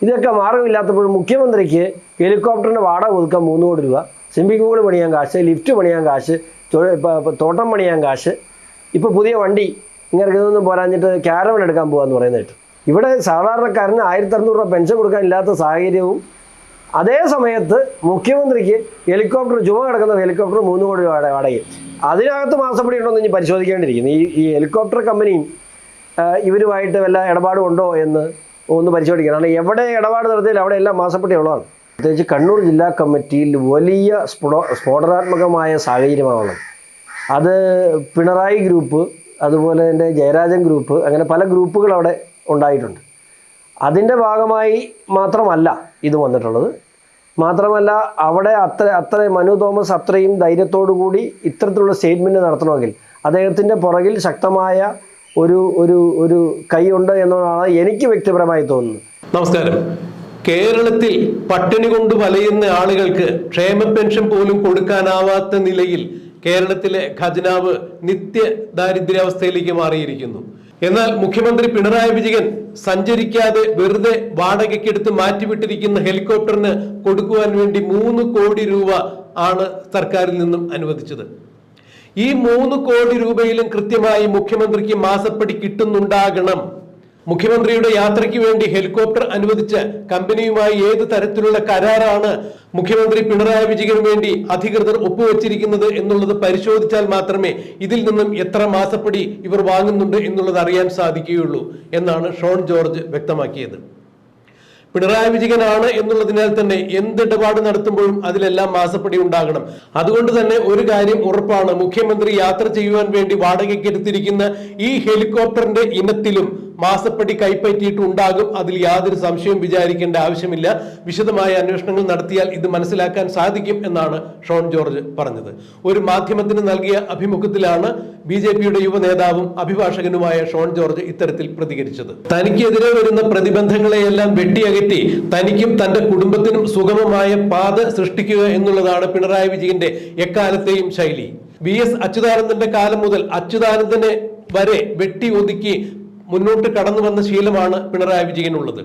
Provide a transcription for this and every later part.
ഇതൊക്കെ മാർഗമില്ലാത്തപ്പോൾ മുഖ്യമന്ത്രിക്ക് ഹെലികോപ്റ്ററിന്റെ വാടക ഒതുക്കാൻ മൂന്ന് കോടി രൂപ സ്വിമ്മിംഗ് പൂൾ പണിയാൻ കാശ് ലിഫ്റ്റ് പണിയാൻ കാശ് തോട്ടം പണിയാൻ കാശ്. ഇപ്പോൾ പുതിയ വണ്ടി ഇങ്ങനെ ഇതൊന്നും പോരാഞ്ഞിട്ട് ക്യാരവൺ എടുക്കാൻ പോകാമെന്ന് പറയുന്നത് കേട്ടു ഇവിടെ സാധാരണക്കാരന് ആയിരത്തി അറുന്നൂറ് രൂപ പെൻഷൻ കൊടുക്കാൻ ഇല്ലാത്ത സാഹചര്യവും അതേ സമയത്ത് മുഖ്യമന്ത്രിക്ക് ഹെലികോപ്റ്റർ ചുമ കിടക്കുന്ന ഹെലികോപ്റ്റർ മൂന്ന് കോടി രൂപ വാടക- വാടകയും അതിനകത്ത് മാസപ്പടി ഉണ്ടോ എന്ന് ഇനി പരിശോധിക്കേണ്ടിയിരിക്കുന്നു. ഈ ഈ ഹെലികോപ്റ്റർ കമ്പനിയും ഇവരുമായിട്ട് വല്ല ഇടപാടും ഉണ്ടോ എന്ന് ഒന്ന് പരിശോധിക്കണം കാരണം എവിടെ ഇടപാട് നടത്തിയാൽ അവിടെ എല്ലാം മാസപ്പെട്ടിയുള്ളതാണ് പ്രത്യേകിച്ച് കണ്ണൂർ ജില്ലാ കമ്മിറ്റിയിൽ വലിയ സ്ഫോടോ സ്ഫോടനാത്മകമായ സാഹചര്യമാണുള്ളത്. അത് പിണറായി ഗ്രൂപ്പ് അതുപോലെ തന്നെ ജയരാജൻ ഗ്രൂപ്പ് അങ്ങനെ പല ഗ്രൂപ്പുകൾ അവിടെ ഉണ്ടായിട്ടുണ്ട്. അതിന്റെ ഭാഗമായി മാത്രമല്ല ഇത് വന്നിട്ടുള്ളത്. മാത്രമല്ല അവിടെ അത്ര അത്ര മനു തോമസ് അത്രയും ധൈര്യത്തോടു കൂടി ഇത്തരത്തിലുള്ള സ്റ്റേറ്റ്മെന്റ് നടത്തണമെങ്കിൽ അദ്ദേഹത്തിന്റെ പുറകിൽ ശക്തമായ ഒരു ഒരു ഒരു കൈയുണ്ട് എന്നതാണ് എനിക്ക് വ്യക്തിപരമായി തോന്നുന്നത്. നമസ്കാരം. കേരളത്തിൽ പട്ടിണി കൊണ്ട് വലയുന്ന ആളുകൾക്ക് ക്ഷേമ പെൻഷൻ പോലും കൊടുക്കാനാവാത്ത നിലയിൽ കേരളത്തിലെ ഖജനാവ് നിത്യ ദാരിദ്ര്യാവസ്ഥയിലേക്ക് മാറിയിരിക്കുന്നു. എന്നാൽ മുഖ്യമന്ത്രി പിണറായി വിജയൻ സഞ്ചരിക്കാതെ വെറുതെ വാടകയ്ക്കെടുത്ത് മാറ്റിവിട്ടിരിക്കുന്ന ഹെലികോപ്റ്ററിന് കൊടുക്കുവാൻ വേണ്ടി മൂന്ന് കോടി രൂപ ആണ് സർക്കാരിൽ നിന്നും അനുവദിച്ചത്. ഈ മൂന്ന് കോടി രൂപയിലും കൃത്യമായി മുഖ്യമന്ത്രിക്ക് മാസപ്പടി കിട്ടുന്നുണ്ടാകണം. മുഖ്യമന്ത്രിയുടെ യാത്രയ്ക്ക് വേണ്ടി ഹെലികോപ്റ്റർ അനുവദിച്ച കമ്പനിയുമായി ഏത് തരത്തിലുള്ള കരാറാണ് മുഖ്യമന്ത്രി പിണറായി വിജയന് വേണ്ടി അധികൃതർ ഒപ്പുവെച്ചിരിക്കുന്നത് എന്നുള്ളത് പരിശോധിച്ചാൽ മാത്രമേ ഇതിൽ നിന്നും എത്ര മാസപ്പടി ഇവർ വാങ്ങുന്നുണ്ട് എന്നുള്ളത് അറിയാൻ സാധിക്കുകയുള്ളൂ എന്നാണ് ഷോൺ ജോർജ് വ്യക്തമാക്കിയത്. പിണറായി വിജയനാണ് എന്നുള്ളതിനാൽ തന്നെ എന്ത് ഇടപാട് നടത്തുമ്പോഴും അതിലെല്ലാം മാസപ്പടി ഉണ്ടാകണം. അതുകൊണ്ട് തന്നെ ഒരു കാര്യം ഉറപ്പാണ് മുഖ്യമന്ത്രി യാത്ര ചെയ്യുവാൻ വേണ്ടി വാടകയ്ക്ക് എടുത്തിരിക്കുന്ന ഈ ഹെലികോപ്റ്ററിന്റെ ഇനത്തിലും മാസപ്പടി കൈപ്പറ്റിയിട്ടുണ്ടാകും. അതിൽ യാതൊരു സംശയവും വിചാരിക്കേണ്ട ആവശ്യമില്ല. വിശദമായ അന്വേഷണങ്ങൾ നടത്തിയാൽ ഇത് മനസ്സിലാക്കാൻ സാധിക്കും എന്നാണ് ഷോൺ ജോർജ് പറഞ്ഞത്. ഒരു മാധ്യമത്തിന് നൽകിയ അഭിമുഖത്തിലാണ് ബി ജെ പിയുടെ യുവ നേതാവും അഭിഭാഷകനുമായ ഷോൺ ജോർജ് ഇത്തരത്തിൽ പ്രതികരിച്ചത്. തനിക്കെതിരെ വരുന്ന പ്രതിബന്ധങ്ങളെയെല്ലാം വെട്ടിയകറ്റി തനിക്കും തന്റെ കുടുംബത്തിനും സുഗമമായ പാത സൃഷ്ടിക്കുക എന്നുള്ളതാണ് പിണറായി വിജയന്റെ എക്കാലത്തെയും ശൈലി. വി എസ് അച്യുതാനന്ദന്റെ കാലം മുതൽ അച്യുതാനന്ദനെ വരെ വെട്ടി ഒതുക്കി മുന്നോട്ട് കടന്നു വന്ന ശീലമാണ് പിണറായി വിജയനുള്ളത്.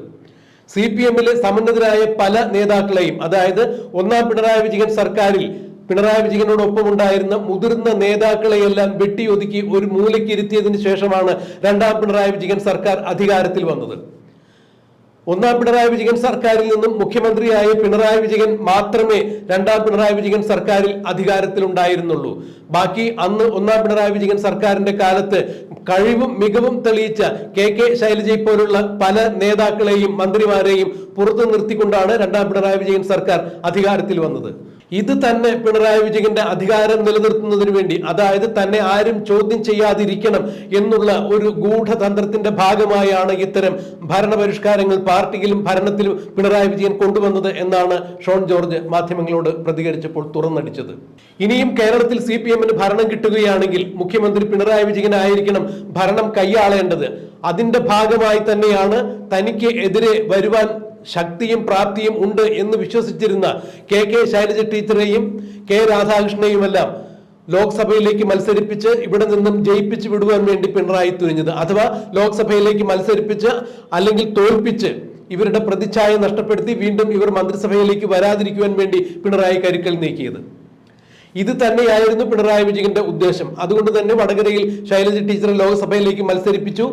സി പി എമ്മിലെ സമന്നതരായ പല നേതാക്കളെയും അതായത് ഒന്നാം പിണറായി വിജയൻ സർക്കാരിൽ പിണറായി വിജയനോടൊപ്പം ഉണ്ടായിരുന്ന മുതിർന്ന നേതാക്കളെയെല്ലാം വെട്ടിയൊതുക്കി ഒരു മൂലയ്ക്ക് ഇരുത്തിയതിനു ശേഷമാണ് രണ്ടാം പിണറായി വിജയൻ സർക്കാർ അധികാരത്തിൽ വന്നത്. ഒന്നാം പിണറായി വിജയൻ സർക്കാരിൽ നിന്നും മുഖ്യമന്ത്രിയായ പിണറായി വിജയൻ മാത്രമേ രണ്ടാം പിണറായി വിജയൻ സർക്കാരിൽ അധികാരത്തിൽ ഉണ്ടായിരുന്നുള്ളൂ ബാക്കി അന്ന് ഒന്നാം പിണറായി വിജയൻ സർക്കാരിന്റെ കാലത്ത് കഴിവും മികവും തെളിയിച്ച കെ കെ ശൈലജയെ പോലുള്ള പല നേതാക്കളെയും മന്ത്രിമാരെയും പുറത്തു നിർത്തിക്കൊണ്ടാണ് രണ്ടാം പിണറായി വിജയൻ സർക്കാർ അധികാരത്തിൽ വന്നത്. ഇത് തന്നെ പിണറായി വിജയന്റെ അധികാരം നിലനിർത്തുന്നതിന് വേണ്ടി അതായത് തന്നെ ആരും ചോദ്യം ചെയ്യാതിരിക്കണം എന്നുള്ള ഒരു ഗൂഢതന്ത്രത്തിന്റെ ഭാഗമായാണ് ഇത്തരം ഭരണപരിഷ്കാരങ്ങൾ പാർട്ടിയിലും ഭരണത്തിലും പിണറായി വിജയൻ കൊണ്ടുവന്നത് എന്നാണ് ഷോൺ ജോർജ് മാധ്യമങ്ങളോട് പ്രതികരിച്ചപ്പോൾ തുറന്നടിച്ചത്. ഇനിയും കേരളത്തിൽ സി പി എമ്മിന് ഭരണം കിട്ടുകയാണെങ്കിൽ മുഖ്യമന്ത്രി പിണറായി വിജയനായിരിക്കണം ഭരണം കൈയാളേണ്ടത്. അതിന്റെ ഭാഗമായി തന്നെയാണ് തനിക്ക് എതിരെ വരുവാൻ ശക്തിയും പ്രാപ്തിയും ഉണ്ട് എന്ന് വിശ്വസിച്ചിരുന്ന കെ കെ ശൈലജ ടീച്ചറെയും കെ രാധാകൃഷ്ണനെയുമെല്ലാം ലോക്സഭയിലേക്ക് മത്സരിപ്പിച്ച് ഇവിടെ നിന്നും ജയിപ്പിച്ച് വിടുവാൻ വേണ്ടി പിണറായി തുനിഞ്ഞത്. അഥവാ ലോക്സഭയിലേക്ക് മത്സരിപ്പിച്ച് അല്ലെങ്കിൽ തോൽപ്പിച്ച് ഇവരുടെ പ്രതിച്ഛായ നഷ്ടപ്പെടുത്തി വീണ്ടും ഇവർ മന്ത്രിസഭയിലേക്ക് വരാതിരിക്കുവാൻ വേണ്ടി പിണറായി കരുക്കൽ നീക്കിയത്. ഇത് തന്നെയായിരുന്നു പിണറായി വിജയന്റെ ഉദ്ദേശം. അതുകൊണ്ട് തന്നെ വടകരയിൽ ശൈലജ ടീച്ചറെ ലോക്സഭയിലേക്ക് മത്സരിപ്പിച്ചു.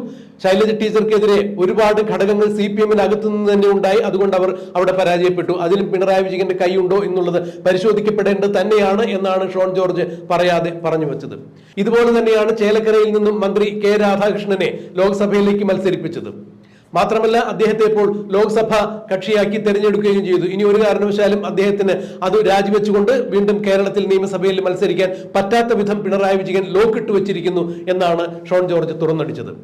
ശൈലജ ടീച്ചർക്കെതിരെ ഒരുപാട് ഘടകങ്ങൾ സി പി എമ്മിന് അകത്തുനിന്ന് തന്നെ ഉണ്ടായി. അതുകൊണ്ട് അവർ അവിടെ പരാജയപ്പെട്ടു. അതിലും പിണറായി വിജയന്റെ കൈയുണ്ടോ എന്നുള്ളത് പരിശോധിക്കപ്പെടേണ്ടത് തന്നെയാണ് എന്നാണ് ഷോൺ ജോർജ് പറയാതെ പറഞ്ഞു വെച്ചത്. ഇതുപോലെ തന്നെയാണ് ചേലക്കരയിൽ നിന്നും മന്ത്രി കെ രാധാകൃഷ്ണനെ ലോക്സഭയിലേക്ക് മത്സരിപ്പിച്ചത്. മാത്രമല്ല അദ്ദേഹത്തെ ഇപ്പോൾ ലോക്സഭ കക്ഷിയാക്കി തെരഞ്ഞെടുക്കുകയും ചെയ്തു. ഇനി ഒരു കാരണവശാലും അദ്ദേഹത്തിന് അത് രാജിവെച്ചുകൊണ്ട് വീണ്ടും കേരളത്തിൽ നിയമസഭയിൽ മത്സരിക്കാൻ പറ്റാത്ത വിധം പിണറായി വിജയൻ ലോക്കിട്ട് വെച്ചിരിക്കുന്നു എന്നാണ് ഷോൺ ജോർജ് തുറന്നടിച്ചത്.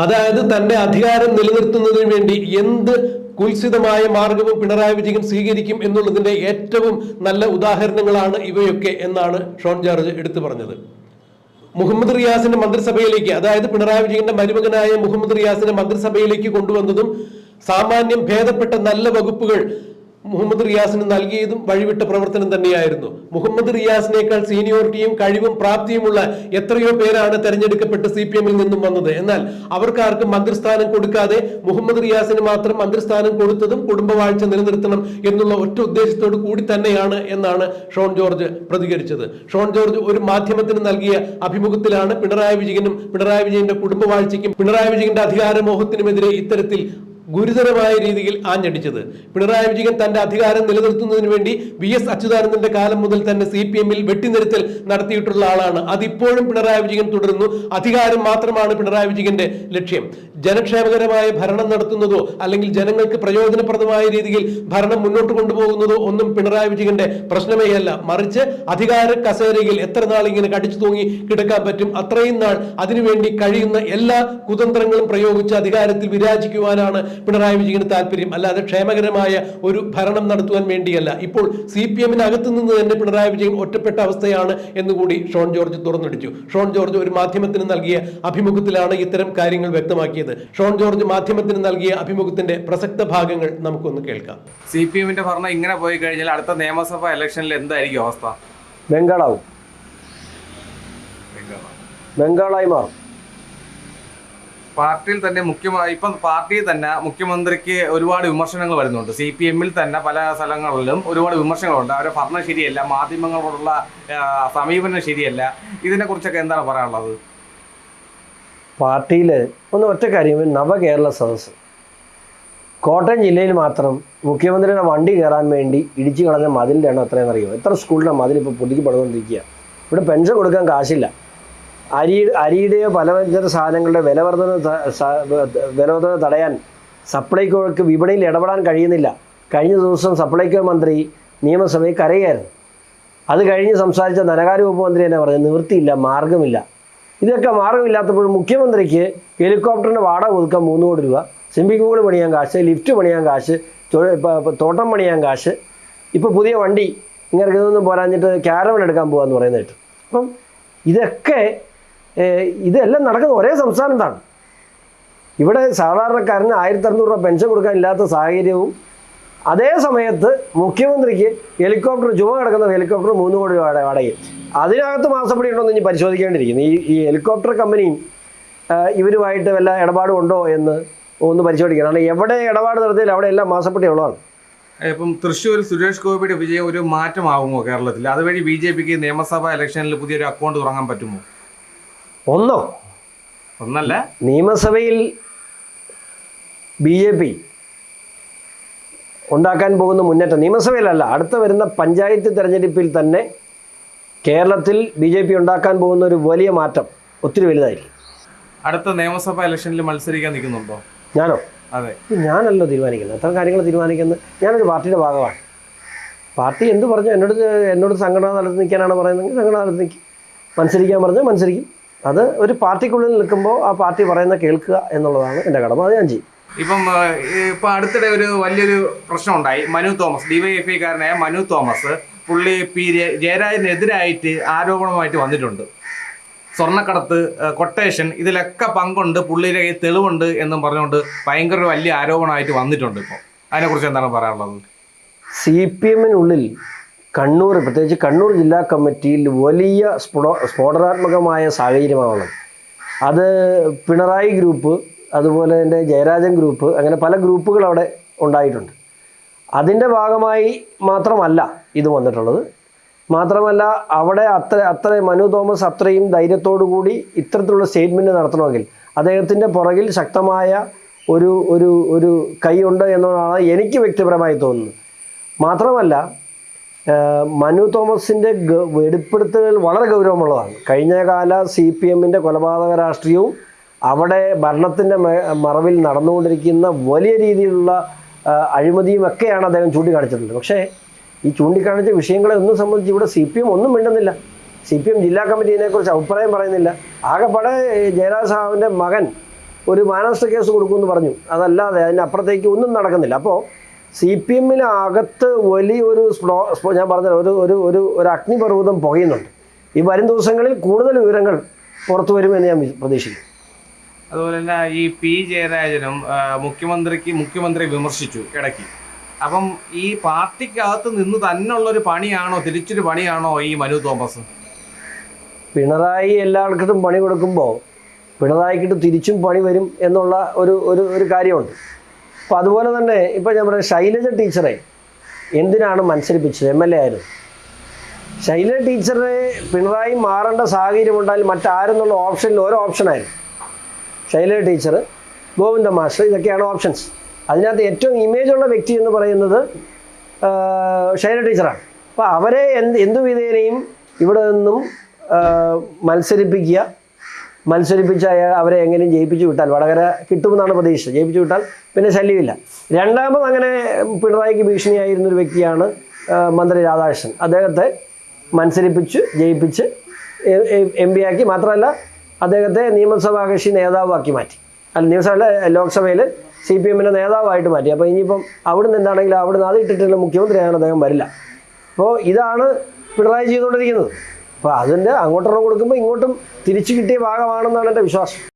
അതായത് തന്റെ അധികാരം നിലനിർത്തുന്നതിന് വേണ്ടി എന്ത് കുൽസിതമായ മാർഗവും പിണറായി വിജയൻ സ്വീകരിക്കും എന്നുള്ളതിന്റെ ഏറ്റവും നല്ല ഉദാഹരണങ്ങളാണ് ഇവയൊക്കെ എന്നാണ് ഷോൺ ജോർജ് എടുത്തു പറഞ്ഞത്. മുഹമ്മദ് റിയാസിന്റെ മന്ത്രിസഭയിലേക്ക് അതായത് പിണറായി വിജയന്റെ മരുമകനായ മുഹമ്മദ് റിയാസിന്റെ മന്ത്രിസഭയിലേക്ക് കൊണ്ടുവന്നതും സാമാന്യം ഭേദപ്പെട്ട നല്ല വകുപ്പുകൾ മുഹമ്മദ് റിയാസിന് നൽകിയതും വഴിവിട്ട പ്രവർത്തനം തന്നെയായിരുന്നു. മുഹമ്മദ് റിയാസിനേക്കാൾ സീനിയോറിറ്റിയും കഴിവും പ്രാപ്തിയുമുള്ള എത്രയോ പേരാണ് തെരഞ്ഞെടുക്കപ്പെട്ട് സി പി എമ്മിൽ നിന്നും വന്നത്. എന്നാൽ അവർക്കാർക്കും മന്ത്രിസ്ഥാനം കൊടുക്കാതെ മുഹമ്മദ് റിയാസിന് മാത്രം മന്ത്രിസ്ഥാനം കൊടുത്തതും കുടുംബവാഴ്ച നിലനിർത്തണം എന്നുള്ള ഒറ്റ ഉദ്ദേശത്തോടു കൂടി തന്നെയാണ് എന്നാണ് ഷോൺ ജോർജ് പ്രതികരിച്ചത്. ഷോൺ ജോർജ് ഒരു മാധ്യമത്തിന് നൽകിയ അഭിമുഖത്തിലാണ് പിണറായി വിജയനും പിണറായി വിജയന്റെ കുടുംബവാഴ്ചയ്ക്കും പിണറായി വിജയന്റെ അധികാരമോഹത്തിനുമെതിരെ ഇത്തരത്തിൽ ഗുരുതരമായ രീതിയിൽ ആഞ്ഞടിച്ചത്. പിണറായി വിജയൻ തന്റെ അധികാരം നിലനിർത്തുന്നതിന് വേണ്ടി വി എസ് അച്യുതാനന്ദന്റെ കാലം മുതൽ തന്നെ സി പി എമ്മിൽ വെട്ടിനിരുത്തൽ നടത്തിയിട്ടുള്ള ആളാണ്. അതിപ്പോഴും പിണറായി വിജയൻ തുടരുന്നു. അധികാരം മാത്രമാണ് പിണറായി വിജയന്റെ ലക്ഷ്യം. ജനക്ഷേമകരമായ ഭരണം നടത്തുന്നതോ അല്ലെങ്കിൽ ജനങ്ങൾക്ക് പ്രയോജനപ്രദമായ രീതിയിൽ ഭരണം മുന്നോട്ട് കൊണ്ടുപോകുന്നതോ ഒന്നും പിണറായി വിജയന്റെ പ്രശ്നമേ അല്ല മറിച്ച് അധികാര കസേരയിൽ എത്ര നാൾ ഇങ്ങനെ കടിച്ചു തൂങ്ങി കിടക്കാൻ പറ്റും അത്രയും നാൾ അതിനുവേണ്ടി കഴിയുന്ന എല്ലാ കുതന്ത്രങ്ങളും പ്രയോഗിച്ച് അധികാരത്തിൽ വിരാജിക്കുവാനാണ് പിണറായി വിജയന് താല്പര്യം. അല്ലാതെ ക്ഷേമകരമായ ഒരു ഭരണം നടത്തുവാൻ വേണ്ടിയല്ല. ഇപ്പോൾ സി പി എമ്മിനകത്ത് നിന്ന് തന്നെ പിണറായി വിജയൻ ഒറ്റപ്പെട്ട അവസ്ഥയാണ് എന്നുകൂടി ഷോൺ ജോർജ് തുറന്നടിച്ചു. ഷോൺ ജോർജ് ഒരു മാധ്യമത്തിന് നൽകിയ അഭിമുഖത്തിലാണ് ഇത്തരം കാര്യങ്ങൾ വ്യക്തമാക്കിയത്. ഷോൺ ജോർജ് മാധ്യമത്തിന് നൽകിയ അഭിമുഖത്തിന്റെ പ്രസക്ത ഭാഗങ്ങൾ നമുക്കൊന്ന് കേൾക്കാം. സി പി എമ്മിന്റെ ഭരണം ഇങ്ങനെ പോയി കഴിഞ്ഞാൽ അടുത്ത നിയമസഭാ ഇലക്ഷനിൽ എന്തായിരിക്കും അവസ്ഥ? ബംഗാളാവും. ബംഗാളായി മാറും. പാർട്ടിയിൽ തന്നെ മുഖ്യമായി ഇപ്പം പാർട്ടിയിൽ തന്നെ മുഖ്യമന്ത്രിക്ക് ഒരുപാട് വിമർശനങ്ങൾ വരുന്നുണ്ട്. സി പി എമ്മിൽ തന്നെ പല സ്ഥലങ്ങളിലും ഒരുപാട് വിമർശനങ്ങളുണ്ട്. അവരെ ഭരണം ശരിയല്ല മാധ്യമങ്ങളോടുള്ള സമീപനം ശരിയല്ല. ഇതിനെക്കുറിച്ചൊക്കെ എന്താണ് പറയാനുള്ളത്? പാർട്ടിയിൽ ഒന്ന് ഒറ്റ കാര്യം നവകേരള സദസ് കോട്ടയം ജില്ലയിൽ മാത്രം മുഖ്യമന്ത്രിയുടെ വണ്ടി കയറാൻ വേണ്ടി ഇടിച്ചു കളഞ്ഞ മതിലിന്റെ എണ്ണം എത്രയെന്നറിയോ എത്ര സ്കൂളിന്റെ മതിൽ ഇപ്പോൾ പുതുക്കി പണിതുകൊണ്ടിരിക്കുക ഇവിടെ പെൻഷൻ കൊടുക്കാൻ കാശില്ല. അരി അരിയുടെയോ പലവ്യഞ്ജന സാധനങ്ങളുടെ വിലവർധന വിലവർദ്ധന തടയാൻ സപ്ലൈകോയ്ക്ക് വിപണിയിൽ ഇടപെടാൻ കഴിയുന്നില്ല. കഴിഞ്ഞ ദിവസം സപ്ലൈകോ മന്ത്രി നിയമസഭയിൽ കരയായിരുന്നു. അത് കഴിഞ്ഞ് സംസാരിച്ച ധനകാര്യ വകുപ്പ് മന്ത്രി തന്നെ പറഞ്ഞു നിവൃത്തിയില്ല മാർഗമില്ല ഇതൊക്കെ മാർഗമില്ലാത്തപ്പോൾ മുഖ്യമന്ത്രിക്ക് ഹെലികോപ്റ്ററിന്റെ വാടക ഒതുക്കാൻ മൂന്ന് കോടി രൂപ സ്വിമ്മിംഗ് പൂൾ പണിയാൻ കാശ് ലിഫ്റ്റ് പണിയാൻ കാശ് തോട്ടം പണിയാൻ കാശ് ഇപ്പോൾ പുതിയ വണ്ടി ഇങ്ങനെ ഇതൊന്നും പോരാഞ്ഞിട്ട് ക്യാരവൺ എടുക്കാൻ പോകാമെന്ന് പറയുന്നത് കേട്ടു. അപ്പം ഇതൊക്കെ ഇതെല്ലാം നടക്കുന്ന ഒരേ സംസ്ഥാനത്താണ് ഇവിടെ സാധാരണക്കാരന് ആയിരത്തി അറുന്നൂറ് രൂപ പെൻഷൻ കൊടുക്കാൻ ഇല്ലാത്ത സാഹചര്യവും അതേ സമയത്ത് മുഖ്യമന്ത്രിക്ക് ഹെലികോപ്റ്റർ ചുമ കിടക്കുന്ന ഹെലികോപ്റ്റർ മൂന്ന് കോടി രൂപ വാടക- വാടകയും അതിനകത്ത് മാസപ്പടി ഉണ്ടോ എന്ന് ഇനി പരിശോധിക്കേണ്ടിയിരിക്കുന്നു. ഈ ഈ ഹെലികോപ്റ്റർ കമ്പനിയും ഇവരുമായിട്ട് വല്ല ഇടപാടും ഉണ്ടോ എന്ന് ഒന്ന് പരിശോധിക്കണം. കാരണം എവിടെ ഇടപാട് നടത്തിയാലും അവിടെ എല്ലാം മാസപ്പടി ഉള്ളതാണ്. ഇപ്പം തൃശ്ശൂർ സുരേഷ് ഗോപിയുടെ വിജയം ഒരു മാറ്റമാകുമോ കേരളത്തിൽ? അതുവഴി ബി ജെ പിക്ക് നിയമസഭാ ഇലക്ഷനിൽ പുതിയൊരു അക്കൗണ്ട് തുടങ്ങാൻ പറ്റുമോ? ഒന്നോ? ഒന്നല്ല. നിയമസഭയിൽ ബി ജെ പി ഉണ്ടാക്കാൻ പോകുന്ന മുന്നേറ്റം നിയമസഭയിലല്ല അടുത്ത വരുന്ന പഞ്ചായത്ത് തെരഞ്ഞെടുപ്പിൽ തന്നെ കേരളത്തിൽ ബി ജെ പി ഉണ്ടാക്കാൻ പോകുന്ന ഒരു വലിയ മാറ്റം ഒത്തിരി വലുതായിരിക്കും. അടുത്ത നിയമസഭാ ഇലക്ഷനിൽ മത്സരിക്കാൻ നിൽക്കുന്നുണ്ടോ? ഞാനോ? അതെ. ഞാനല്ലോ തീരുമാനിക്കുന്നത്. അത്തരം കാര്യങ്ങൾ തീരുമാനിക്കുന്നത് ഞാനൊരു പാർട്ടിയുടെ ഭാഗമാണ്. പാർട്ടി എന്ത് പറഞ്ഞു എന്നോട് എന്നോട് സംഘടനാ തലത്തിൽ നിൽക്കാനാണ് പറയുന്നതെങ്കിൽ സംഘടനാ തലത്തിൽ നിൽക്കും. മത്സരിക്കാൻ പറഞ്ഞാൽ മത്സരിക്കും. അത് ഒരു പാർട്ടിക്കുള്ളിൽ നിൽക്കുമ്പോൾ ആ പാർട്ടി പറയുന്ന കേൾക്കുക എന്നുള്ളതാണ് എന്റെ കടമ. അത് ഞാൻ ചെയ്യും. ഇപ്പം ഇപ്പൊ അടുത്തിടെ ഒരു വലിയൊരു പ്രശ്നം ഉണ്ടായി മനു തോമസ് ഡിവൈഎഫ്ഐക്കാരനായ മനു തോമസ് പുള്ളി പി ജയ- ജയരാജനെതിരായിട്ട് ആരോപണമായിട്ട് വന്നിട്ടുണ്ട്. സ്വർണക്കടത്ത് കൊട്ടേഷൻ ഇതിലൊക്കെ പങ്കുണ്ട് പുള്ളിയുടെ കയ്യിൽ തെളിവുണ്ട് എന്നും പറഞ്ഞുകൊണ്ട് ഭയങ്കര വലിയ ആരോപണമായിട്ട് വന്നിട്ടുണ്ട് ഇപ്പോൾ അതിനെക്കുറിച്ച് എന്താണ് പറയാനുള്ളത്? സി പി എമ്മിനുള്ളിൽ കണ്ണൂർ പ്രത്യേകിച്ച് കണ്ണൂർ ജില്ലാ കമ്മിറ്റിയിൽ വലിയ സ്ഫോടോ സ്ഫോടനാത്മകമായ സാഹചര്യമാണ് അത് പിണറായി ഗ്രൂപ്പ് അതുപോലെ തന്നെ ജയരാജൻ ഗ്രൂപ്പ് അങ്ങനെ പല ഗ്രൂപ്പുകൾ അവിടെ ഉണ്ടായിട്ടുണ്ട്. അതിന്റെ ഭാഗമായി മാത്രമല്ല ഇത് വന്നിട്ടുള്ളത്. മാത്രമല്ല അവിടെ അത്ര അത്ര മനു തോമസ് അത്രയും ധൈര്യത്തോടു കൂടി ഇത്തരത്തിലുള്ള സ്റ്റേറ്റ്മെന്റ് നടത്തണമെങ്കിൽ അദ്ദേഹത്തിന്റെ പുറകിൽ ശക്തമായ ഒരു ഒരു ഒരു കൈയുണ്ട് എന്നതാണ് എനിക്ക് വ്യക്തിപരമായി തോന്നുന്നത്. മാത്രമല്ല മനു തോമസിന്റെ വെളിപ്പെടുത്തലുകൾ വളരെ ഗൗരവമുള്ളതാണ്. കഴിഞ്ഞ കാല സി പി എമ്മിന്റെ കൊലപാതക രാഷ്ട്രീയവും അവിടെ ഭരണത്തിന്റെ മറവിൽ നടന്നുകൊണ്ടിരിക്കുന്ന വലിയ രീതിയിലുള്ള അഴിമതിയും ഒക്കെയാണ് അദ്ദേഹം ചൂണ്ടിക്കാണിച്ചിട്ടുള്ളത്. പക്ഷേ ഈ ചൂണ്ടിക്കാണിച്ച വിഷയങ്ങളെ ഒന്നും സംബന്ധിച്ച് ഇവിടെ സി പി എം ഒന്നും മിണ്ടുന്നില്ല. സി പി എം ജില്ലാ കമ്മിറ്റി ഇതിനെക്കുറിച്ച് അഭിപ്രായം പറയുന്നില്ല. ആകെപ്പാടെ ജയരാജ് സാഹിബിന്റെ മകൻ ഒരു മാനസ്റ്റർ കേസ് കൊടുക്കുമെന്ന് പറഞ്ഞു. അതല്ലാതെ അതിനപ്പുറത്തേക്ക് ഒന്നും നടക്കുന്നില്ല. അപ്പോൾ സി പി എമ്മിനകത്ത് വലിയൊരു ഞാൻ പറഞ്ഞ ഒരു ഒരു ഒരു ഒരു അഗ്നിപർവതം പുകയുന്നുണ്ട്. ഈ വരും ദിവസങ്ങളിൽ കൂടുതൽ വിവരങ്ങൾ പുറത്തു വരുമെന്ന് ഞാൻ പ്രതീക്ഷിക്കുന്നു. അതുപോലെ തന്നെ ഈ പി ജയരാജനും മുഖ്യമന്ത്രിക്ക് മുഖ്യമന്ത്രി വിമർശിച്ചു ഇടയ്ക്ക്. അപ്പം ഈ പാർട്ടിക്കകത്ത് നിന്ന് തന്നെയുള്ള ഒരു പണിയാണോ തിരിച്ചൊരു പണിയാണോ ഈ മനു തോമസ്? പിണറായി എല്ലാവർക്കും പണി കൊടുക്കുമ്പോൾ പിണറായിക്കിട്ട് തിരിച്ചും പണി വരും എന്നുള്ള ഒരു ഒരു ഒരു കാര്യമുണ്ട്. അപ്പോൾ അതുപോലെ തന്നെ ഇപ്പോൾ ഞാൻ പറയാം ശൈലജ ടീച്ചറെ എന്തിനാണ് മത്സരിപ്പിച്ചത്? എം എൽ എ ആയിരുന്നു. ശൈലജ ടീച്ചറെ പിണറായി മാറേണ്ട സാഹചര്യം ഉണ്ടായാൽ മറ്റാരെന്നുള്ള ഓപ്ഷനിൽ ഓരോ ഓപ്ഷനായിരുന്നു ശൈലജ ടീച്ചർ ഗോവിന്ദ മാസ്റ്റർ ഇതൊക്കെയാണ് ഓപ്ഷൻസ് അതിനകത്ത് ഏറ്റവും ഇമേജ് ഉള്ള വ്യക്തി എന്ന് പറയുന്നത് ശൈലജ ടീച്ചറാണ്. അപ്പോൾ അവരെ എന്ത് എന്തു വിധേനയും ഇവിടെ നിന്നും മത്സരിപ്പിക്കുക മത്സരിപ്പിച്ച് അവരെ എങ്ങനെയും ജയിപ്പിച്ചു വിട്ടാൽ വടകര കിട്ടുമെന്നാണ് പ്രതീക്ഷ ജയിപ്പിച്ചു വിട്ടാൽ പിന്നെ ശല്യമില്ല. രണ്ടാമത് അങ്ങനെ പിണറായിക്ക് ഭീഷണിയായിരുന്ന ഒരു വ്യക്തിയാണ് മന്ത്രി രാധാകൃഷ്ണൻ. അദ്ദേഹത്തെ മത്സരിപ്പിച്ച് ജയിപ്പിച്ച് എം പി ആക്കി മാത്രമല്ല അദ്ദേഹത്തെ നിയമസഭാ കക്ഷി നേതാവാക്കി മാറ്റി. അല്ല നിയമസഭയിലെ ലോക്സഭയിൽ സി പി എമ്മിന്റെ നേതാവായിട്ട് മാറ്റി. അപ്പോൾ ഇനിയിപ്പം അവിടുന്ന് എന്താണെങ്കിലും അവിടുന്ന് അത് ഇട്ടിട്ടുള്ള മുഖ്യമന്ത്രിയാണ് അദ്ദേഹം വരില്ല. അപ്പോൾ ഇതാണ് പിണറായി ചെയ്തുകൊണ്ടിരിക്കുന്നത്. അപ്പോൾ അതിന്റെ അങ്ങോട്ടൊരെണ്ണം കൊടുക്കുമ്പോൾ ഇങ്ങോട്ടും തിരിച്ചു കിട്ടിയ ഭാഗമാണെന്നാണ് എന്റെ വിശ്വാസം.